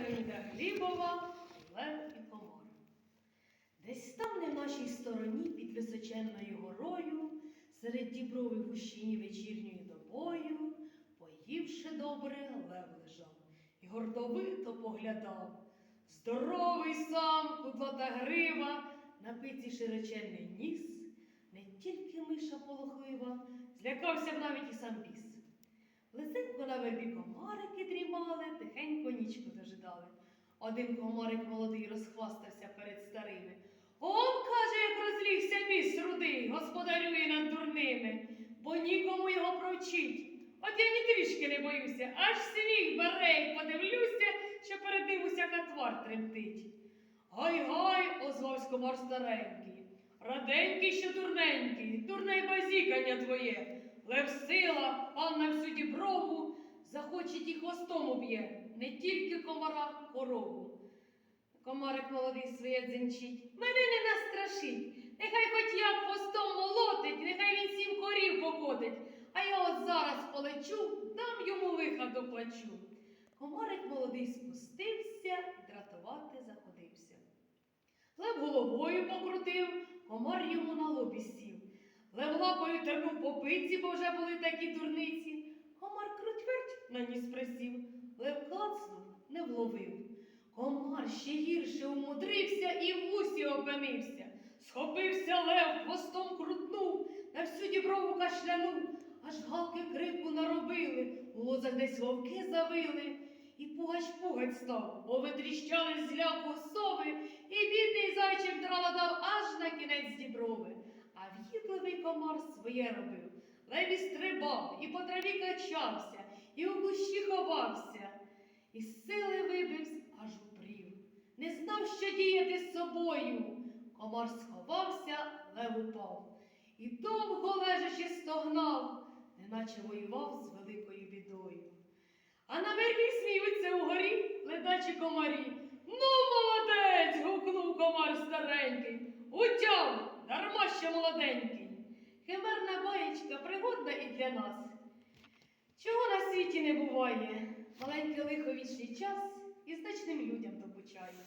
Леоніда Глібова Лев і комар. Десь там, в нашій стороні, під височенною горою, серед діброви гущині вечірньою добою, поївши добре, лев лежав і гордовито поглядав. Здоровий сам, кудлата грива, на пиці широченний ніс, не тільки миша полохлива, злякався б навіть і сам біс. Близенько на вербі комарики Один комарик молодий розхвастався перед старими. Он, каже, як розлігся міс рудий, господарює над дурними, бо нікому його провчить. От я ні трішки не боюся, аж сміх бере, й подивлюся, що перед ним усяка твар тремтить. Гай-гай, озвавсь комар старенький, раденький, що дурненький, дурне базікання твоє. Лев сила, пан на всю діброву, уб'є, не тільки комара, корову. Комарик молодий своє дзенчить. Мене не настрашить. Нехай хоч як хвостом молотить, нехай він сім корів покотить. А я от зараз полечу, дам йому лиха доплачу. Комарик молодий спустився дратувати заходився. Лев головою покрутив, комар йому на лобі сів. Лев лапою тернув по пиці, бо вже були такі дурниці. Комар крутверть на ніс присів, лев не вловив. Комар ще гірше умудрився і в вусі опинився. Схопився лев, хвостом крутнув, на всю діброву кашлянув, аж галки крику наробили, у лозах десь вовки завили. І пугач пугать став, бо витріщали з ляку сови, і бідний зайчик драла дав аж на кінець діброви. А в'їдливий комар своє робив. Леві стрибав, і по траві качався, і у кущі ховався. І з сили вибився, аж упрів. Не знав, що діяти з собою. Комар сховався, лев упав. І довго лежачи стогнав, неначе воював з великою бідою. А на вербі сміються угорі ледачі комарі. Ну, молодець! гукнув комар старенький. Утяв, дарма ще молоденький. Химерна баєчка пригодна і для нас. Чого на світі не буває, маленьке лихо вічний час і значним людям добучає.